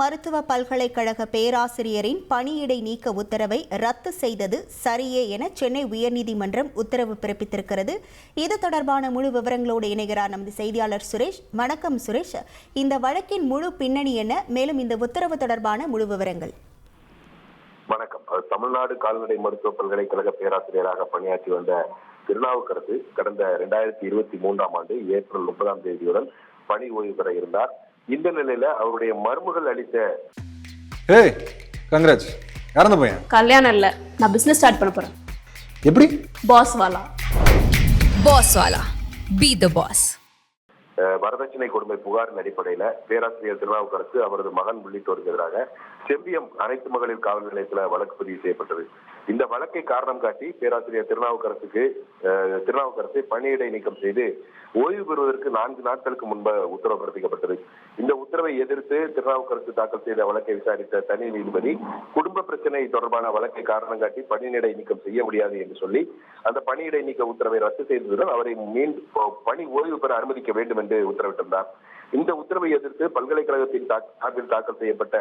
மருத்துவ பல்கலைக்கழக பேராசிரியரின் பணியிடை நீக்க உத்தரவை ரத்து செய்தது சரியே என சென்னை உயர்நீதிமன்றம் உத்தரவு பிறப்பித்திருக்கிறது. இது தொடர்பான முழு விவரங்களோடு இணைகிறார் நமது செய்தியாளர் சுரேஷ். வணக்கம் சுரேஷ். இந்த வழக்கின் முழு பின்னணி என்ன? மேலும் இந்த உத்தரவு தொடர்பான முழு விவரங்கள். வணக்கம். தமிழ்நாடு கால்நடை மருத்துவ பல்கலைக்கழக பேராசிரியராக பணியாற்றி வந்த திருநாவுக்கரசு கடந்த இரண்டாயிரத்தி இருபத்தி மூன்றாம் ஆண்டு ஏப்ரல் முப்பதாம் தேதியுடன் பணி ஓய்வு பெற இருந்தார். இந்த நிலையில அவருடைய மருமகள் அளித்த ஏய் கங்கராஜ் அந்த பையன்? கல்யாணம் இல்ல. நான் பிசினஸ் ஸ்டார்ட் பண்ண போறேன். எப்படி? பாஸ் வாலா. Boss Wala. Be the boss. வரதட்சணை கொடுமை புகாரின் அடிப்படையில பேராசிரியர் திருநாவுக்கரசு அவரது மகன் உள்ளிட்டோருக்கு எதிராக செம்பியம் அனைத்து மகளிர் காவல் நிலையத்தில் வழக்கு பதிவு செய்யப்பட்டது. இந்த வழக்கை காரணம் காட்டி பேராசிரியர் திருநாவுக்கரசுக்கு திருநாவுக்கரசை பணியிடை நீக்கம் செய்து ஓய்வு பெறுவதற்கு நான்கு நாட்களுக்கு முன்பு உத்தரவு பிறப்பிக்கப்பட்டது இந்த உத்தரவை எதிர்த்து திருநாவுக்கரசு தாக்கல் செய்த வழக்கை விசாரித்த தனி நீதிபதி குடும்ப பிரச்சனை தொடர்பான வழக்கை காரணம் காட்டி பணியிடை நீக்கம் செய்ய முடியாது என்று சொல்லி அந்த பணியிடை நீக்க உத்தரவை ரத்து செய்ததுடன் அவரை மீண்டும் பணி ஓய்வு பெற அனுமதிக்க வேண்டும் என்று உத்தரவிட்டிருந்தார். இந்த உத்தரவை எதிர்த்து பல்கலைக்கழகத்தின் சார்பில் தாக்கல் செய்யப்பட்ட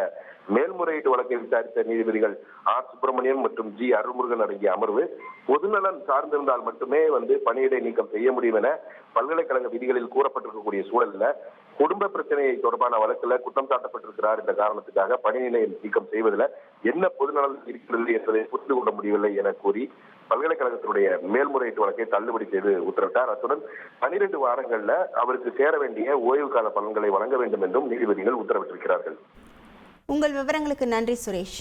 மேல்முறையீட்டு வழக்கை விசாரித்த நீதிபதிகள் ஆர். சுப்பிரமணியன் மற்றும் ஜி. அருள்முருகன் அடங்கிய அமர்வு பொதுநலன் சார்ந்திருந்தால் மட்டுமே வந்து பணியிடை நீக்கம் செய்ய முடியும் என பல்கலைக்கழக விதிகளில் கூறப்பட்டிருக்கக்கூடிய சூழல்ல குடும்ப பிரச்சனையை தொடர்பான வழக்குல குற்றம் சாட்டப்பட்டிருக்கிறார் என்ற காரணத்துக்காக பணியினை நீக்கம் செய்வதில் என்ன பொதுநலம் இருக்கிறது என்பதை புரிந்து கொள்ள முடியவில்லை என கூறி பல்கலைக்கழகத்தினுடைய மேல்முறையீட்டு வழக்கை தள்ளுபடி செய்து உத்தரவிட்டார். அத்துடன் பனிரெண்டு வாரங்கள்ல அவருக்கு சேர வேண்டிய ஓய்வு கால பலன்களை வழங்க வேண்டும் என்றும் நீதிபதிகள் உத்தரவிட்டிருக்கிறார்கள். உங்கள் விவரங்களுக்கு நன்றி சுரேஷ்.